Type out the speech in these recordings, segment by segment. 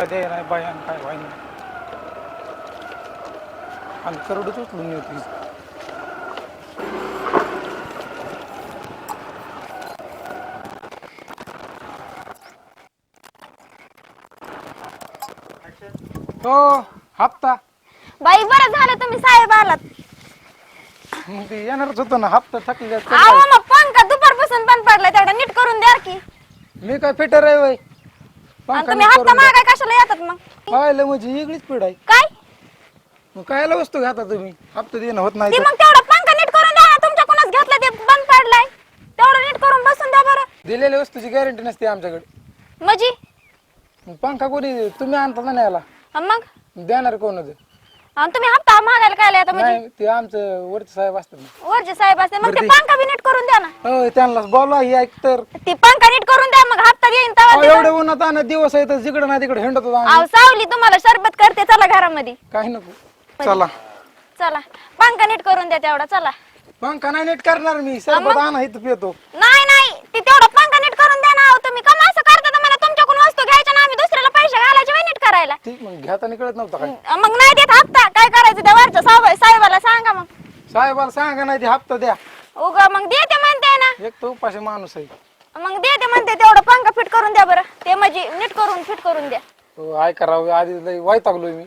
काय द्याय नाही बायान काय व्हाय नाही आणि करडच उचलून येते हो हप्ता. बाई बरं झालं तुम्ही साहेब आलात. मग ते येणारच होतं ना हप्ता थकले अहो मग पंखा दुपारपासून बंद पडलाय तेवढा नीट करून द्या की. मी काय फिटर आहे वय? आणि तुम्ही हप्ता मागाय कशाला येतात मग? पाहिलं म्हणजे वेगळीच पिढ आहे. काय? मग कायला वस्तू घेता तुम्ही? हप्ता देणं होत नाही ती. मग तेवढा पंखा नीट करून द्या ना तुमच्या कोणाच घेतला ते बंद पडलाय. तेवढं नीट करून बसून द्या बरं. दिलेल्या वस्तूची गॅरंटी नसते आमच्याकडे. म्हणजे? मग पंखा कोणी तुम्ही आणता ना याला? अन मग? देणार कोण होतं? आणि तुम्ही हप्ता मागायला काय येतात म्हणजे? नाही ते आमचं वरचे साहेब असतात ना. वरचे साहेब असते मग ते पंखा बी नीट करून द्या ना. हो त्यांना बोलवा ही ऐक तर. ती पंखा नीट करून द्या मग हप्ता येईन अहो. एवढे उन्हात आणत दिवस आहे तर जिकडं ना तिकडे हिंडत होतो आम्ही. अहो सावली तुम्हाला शरबत करते चला घरामध्ये. काही नको. चला. चला. पंखा नीट करून द्या तेवढा चला. पंखा नाही नीट करणार मी सरबत आणा इथं पितो. नाही नाही ती तेवढा पंखा नीट करून द्या ना अहो तुम्ही कमा असं करता तर मला तुमच्याकडून वस्तू घ्यायच्या ना आम्ही दुसऱ्याला पैसे घालायचे वय नीट करायला. ठीक मग घेताना कळत नव्हतं काय. अं, मग नाही देत हप्ता. काय करायचं त्या वरच्या साहेब साहेबाला सांगा मग. साहेबाला सांगा नाही ते हप्ता द्या. उगा मग देते म्हणते ना. एक तो उपाशी माणूस आहे. मग देते म्हणते तेवढं पंखा फिट करून द्या बरं. ते म्हणजे नीट करून फिट करून द्या. तो काय करावं आधी लई वैतागलोय मी.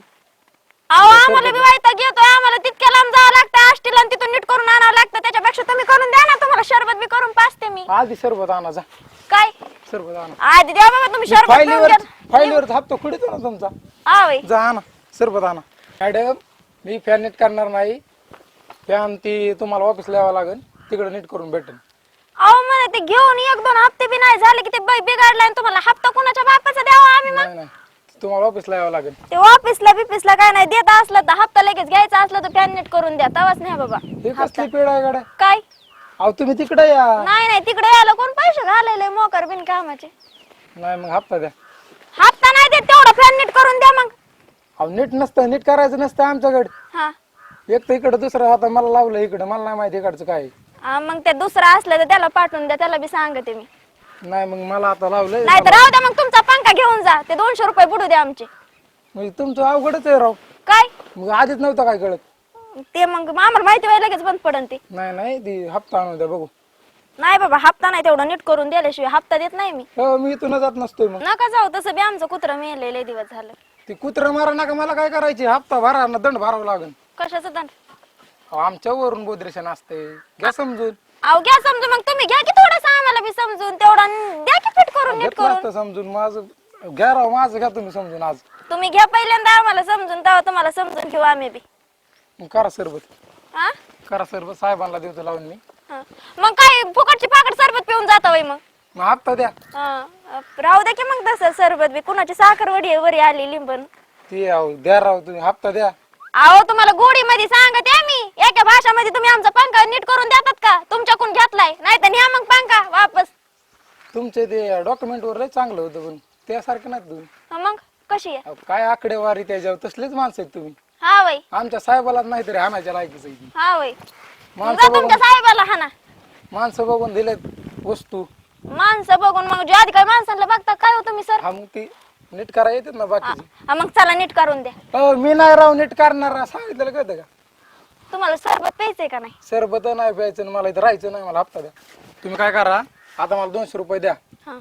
अहो आम्हाला बी वाईट घेतोय आम्हाला तितक्या लांब जावं लागतं. आष्टीला आणि तिथून नीट करून आणावं लागतं. त्याच्यापेक्षा तुम्ही करून द्या ना. तुम्हाला शरबत बी करून पाचते मी. आधी सरबत आणा जा. काय? सरबत आणा. आधी द्या बाबा तुम्ही शरबत पिऊन फाईलीवर घ्या. फाईलीवर हप्ता खुडीतो ना तुमचा. हा वय जा आणा. सरबत आणा. मॅडम मी फॅन नीट करणार नाही. फॅन ती तुम्हाला ऑफिसला यावं लागेल. तिकडे नीट करून भेटेल अहो म्हणे ते घेऊन एक दोन हप्ते बी नाही झाले की ते बाई बिघडलाय आणि तुम्हाला हप्ता कुणाच्या बापाचा द्यावा आम्ही मग? नाही नाही. तुम्हाला ऑफिसला यावं लागेल. ते ऑफिसला बिफिसला काय नाही देत असलं तर हप्ता लगेच घ्यायचा असलं तर फॅन नीट करून द्या. तवाच नाही बाबा हे कसली पेड आहे गाड्या? काय? अहो तुम्ही तिकडे या. नाही नाही तिकडे यायला कोण पैसे घालायले? मोकर बिन कामाचे. नाही मग हप्ता द्या. हप्ता नाही देत तेवढा फॅन नीट करून द्या मग. अहो नीट नसतं नीट करायचं नसतं आमच्याकडे. हा. एक तर इकडं दुसरं होता मला लावलं इकडं. मला नाही माहिती इकडचं काय आहे. हा, मग ते दुसरं असलं तर त्याला पाठवून द्या त्याला बी सांगते मी. नाही मग मला आता लावलंय. नाही तर राहू द्या मग तुमचा पंखा घेऊन जा. ते दोनशे रुपये बुडू द्या आमचे. म्हणजे तुमचं अवघडच आहे राव. काय? मग आधीच नव्हतं काय कळत. ते मग आम्हाला माहिती व्हायला लगेच बंद पडन ते. नाही नाही ती हप्ता आणून द्या बघू. नाही बाबा हप्ता नाही तेवढं नीट करून दिल्याशिवाय हप्ता देत नाही मी. हो मी इथून जात नसतोय मग. नका जाऊ तसं बी आमचं कुत्र मेले लय दिवस झालं. ती कुत्र मारा नका मला काय करायची? हप्ता भरा ना दंड भरावा लागेल कशाचं दंड? अहो, आमच्यावरून बोद्रेशन असते घ्या समजून. अहो घ्या समजून. मग तुम्ही घ्या की थोडस आम्हाला बी समजून. तेवढा द्या की फिट करून नीट घेतलं करून. असतं समजून. माझं घ्या राव माझं घ्या तुम्ही समजून आज. तुम्ही घ्या पहिल्यांदा आम्हाला समजून तेव्हा तुम्हाला समजून घेऊ आम्ही बी. मग करा सरबत. हा करा सरबत. साहेबांना देतो लावून मी. हा. मग काय फुकटची पाकट सरबत पिऊन जाता वय मग? मग हप्ता द्या. हा. राहू द्या की मग तसं सरबत बी. कुणाची साखर वडी वरी आली लिंबन. ती द्या राव तुम्ही. हप्ता द्या. अहो तुम्हाला गोडी मध्ये सांगते आम्ही एका भाषामध्ये तुम्ही आमचा पंखा नीट करून देतात का? तुमच्याकडून घेतलाय. नाही तर न्या मग पंखा वापस. तुमचे ते डॉक्युमेंट वर लय चांगलं होतं पण त्यासारखं नाही तुम्ही हा मग? कशी आहे? अहो, काय आकडेवारी त्याच्यावर? तसलेच माणसं आहेत तुम्ही. हा वय. आमच्या साहेबाला नाही तरी हाणायच्या लायकीच आहे ती. हा वय. माणसं बघून तुमच्या साहेबाला हाना. माणसं बघून दिलेत वस्तू. माणसं बघून मग जो आधी काय माणसांना बघता काय हो तुम्ही सर हा मग ती नीट करा येतात ना बाकीची. मग चला नीट करून द्या. हो मी नाही राव नीट करणार. सांगितलं कळतं का? तुम्हाला सरबत प्यायचंय का नाही? सरबत नाही प्यायचं आणि मला इथं राहायचं नाही मला हप्ता द्या. तुम्ही काय करा आता मला दोनशे रुपये द्या. हा.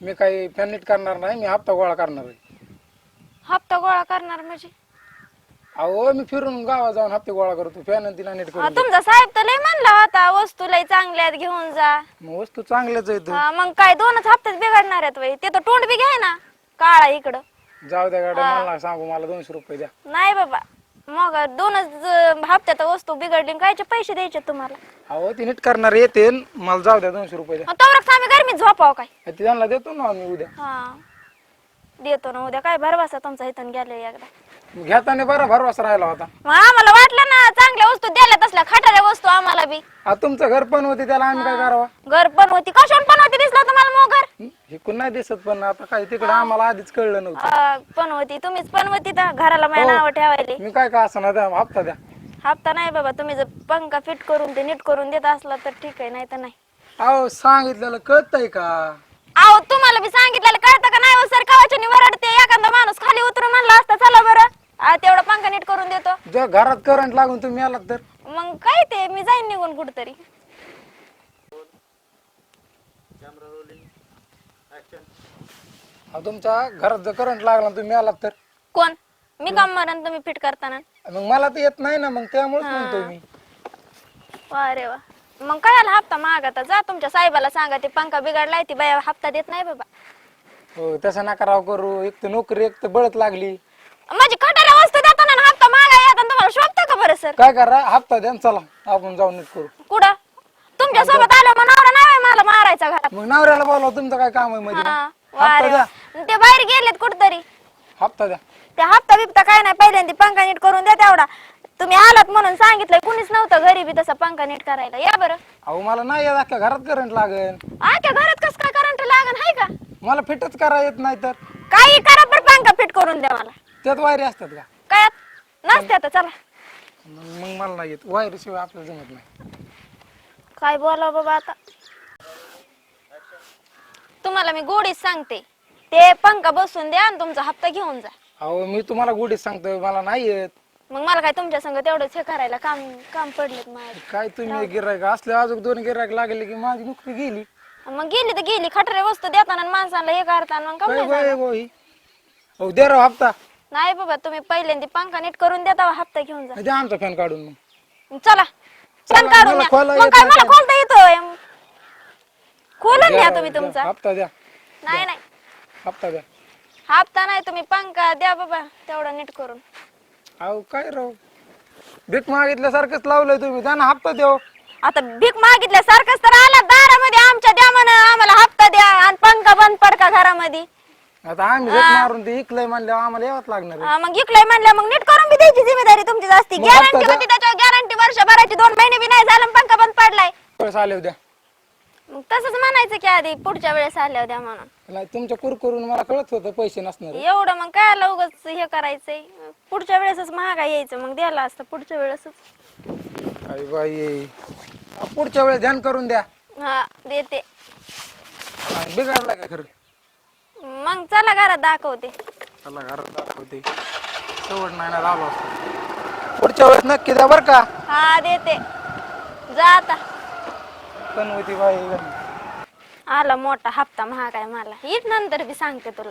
मी काही फॅन नीट करणार नाही मी हप्ता गोळा करणार आहे. हप्ता गोळा करणार म्हणजे? अहो मी फिरून गावात जाऊन हप्ते गोळा करतो नीट हा, करून. तुमचा साहेब तर लय म्हणला होता वस्तू लय चांगल्यात घेऊन जा. मग वस्तू चांगल्याच आहेत. हा, मग काय दोनच हप्त्यात बिघडणार आहेत वय ते तर तोंड बी घ्याय ना काळा इकडं. जाऊ द्या गाड्या मला सांगू मला दोनशे रुपये द्या. नाही बाबा. मग दोनच अं, हप्त्यात वस्तू बिघडली कायचे पैसे द्यायचे तुम्हाला? अहो ती नीट करणार येते मला जाऊ द्या दोनशे रुपये द्या. आम्ही गरमीत झोपाव काय? ते त्यांना देतो ना मी उद्या. हा. देतो ना उद्या. काय भरवासा तुमचा इथून गेले एकदा. घेताना बरा भरवास राहिला होता. मग आम्हाला वाटलं ना चांगल्या वस्तू द्यायला तसल्या खाटाच्या वस्तू आम्हाला बी. आता तुमचं घर पण होते त्याला आम्ही काय करावा? घर पण होती. कशावर पण होती दिसलं तुम्हाला मग घर? हिकून नाही दिसत पण आता काय तिकडे आम्हाला आधीच कळलं नव्हतं. अं, पण होती. तुम्हीच पण होती तर घराला माझ्या नाव ठेवायला. मी काय का असं द्या हप्ता द्या. हप्ता नाही बाबा. तुम्ही जर पंखा फिट करून ते नीट करून देत असला तर ठीक आहे नाही तर नाही. अहो सांगितलेलं कळतंय का? अहो तुम्हाला मी सांगितलेलं कळतं का नाही हो? सर कवाच्या वरडते एखादा माणूस खाली उतरून म्हणला असता चला बरं आ, नीट करून देतो. जर घरात करंट लागून तुम्ही आलात तर. मग काय ते? मी जाईन निघून कुठतरी. अहो, तुमच्या घरात जर करंट लागला आणि तुम्ही आलात तर. कोण? मी काम मरण तुम्ही फिट करताना. मग मला तर येत नाही ना मग त्यामुळेच म्हणतो मी. वा रे वा. मग काय हप्ता मागा जा तुमच्या साहेबाला सांगा ते पंखा बिघडलाय ती बाया हप्ता देत नाही बाबा. हो तसं नका राव करू. एक तर नोकरी एक तर बळत लागली. माझी खटाला शोभतं का बरं सर? काय करा हप्ता द्या न चला. आपण जाऊन नीट करू. कुठं? तुमच्यासोबत आलं मग नवरा नाही होय मला मारायचा घरात. मग नवऱ्याला बोलाव तुमचं काय काम आहे मध्ये? हा, वा हप्ता रे द्या. वा. ते बाहेर गेलेत कुठतरी. हप्ता द्या. ते हप्ता बिप्ता काय नाही पहिल्यांदा पंखा नीट करून द्या तेवढा. तुम्ही आलात म्हणून सांगितलंय कुणीच नव्हतं घरी बी तसा पंखा नीट करायला. या बरं. अहो मला नाही येत अख्ख्या घरात करंट लागेल. आख्या घरात कस काय करंट लागन हाय का? मला फिटच करा येत नाही तर. काही करा पण पंखा फिट करून द्या मला. त्यात वायरी असतात का? काय? नसते आता चला. मग मला नाही येत. वायरी शिवाय आपल्याला जमत नाही. काय बोला बाबा आता? तुम्हाला मी गोडीच सांगते. ते पंखा बसून द्या आणि तुमचा हप्ता घेऊन जा. अहो मी तुम्हाला गुढीत सांगतोय. मला नाही येत. मग मला काय तुमच्या संग तेवढंच हे करायला काम काम पडलेत माझे. काय तुम्ही गिरायक असले अजून दोन गिरायक लागले की माझी नोकरी गेली. मग गेली तर गेली. खटरे वस्तू देताना आणि माणसाला हे करताना मग काय बाय? बाई द्या राव हप्ता. नाही बाबा तुम्ही पहिल्यांदा पंखा नीट करून देता हप्ता घेऊन जा. द्या आमचा फॅन काढून मग. चला पण काढून मला. खोला मग येत काय नाही मला काय. खोलता येतोय. खोलून द्या तुम्ही द्या. तुमचा. हप्ता द्या. नाही नाही. हप्ता द्या. हप्ता नाही तुम्ही पंखा द्या बाबा तेवढा नीट करून. अहो काय राव? भीक मागितल्यासारखंच लावलंय तुम्ही. द्या ना हप्ता देऊ आता भीक मागितल्यासारखंच तर आला दारामध्ये आमच्या द्या म्हणा आम्हाला हप्ता द्या. आणि पंखा बंद पडका घरामध्ये. आता आम्ही भेट मारून ते इकलंय म्हणल्यावर आम्हाला यावंच लागणार आहे. हा, मग इकलंय म्हणलं मग नीट करून बी द्यायची जिम्मेदारी तुमची मग हप्ता गॅरंटी द्या. होती त्याच्यावर गॅरंटी वर्षभराची दोन महिने बी नाही झालं आणि पंखा बंद पडलाय. पैसे आले उद्या मग तसंच म्हणायचं की आधी पुढच्या वेळेस आल्या द्या म्हणून. तुमच्या कुरकुरून मला कळत होतं पैसे नसणार. एवढं मग काय आलं उगाच हे करायचंय? पुढच्या वेळेसच महागा यायचं मग द्यायला असतं पुढच्या वेळेसच. काय बाई. पुढच्या वेळेस ध्यान करून द्या. हा देते. बिघडला काय खरं? मग चला घरात दाखवते. चला घरात दाखवते. सवड नाही ना लावलो असतो. पुढच्या वेळेस नक्की द्या बरं का. हा देते. जा आता. होती बाई आला मोठा हप्ता महाग आहे मला. हीच नंतर बी सांगते तुला.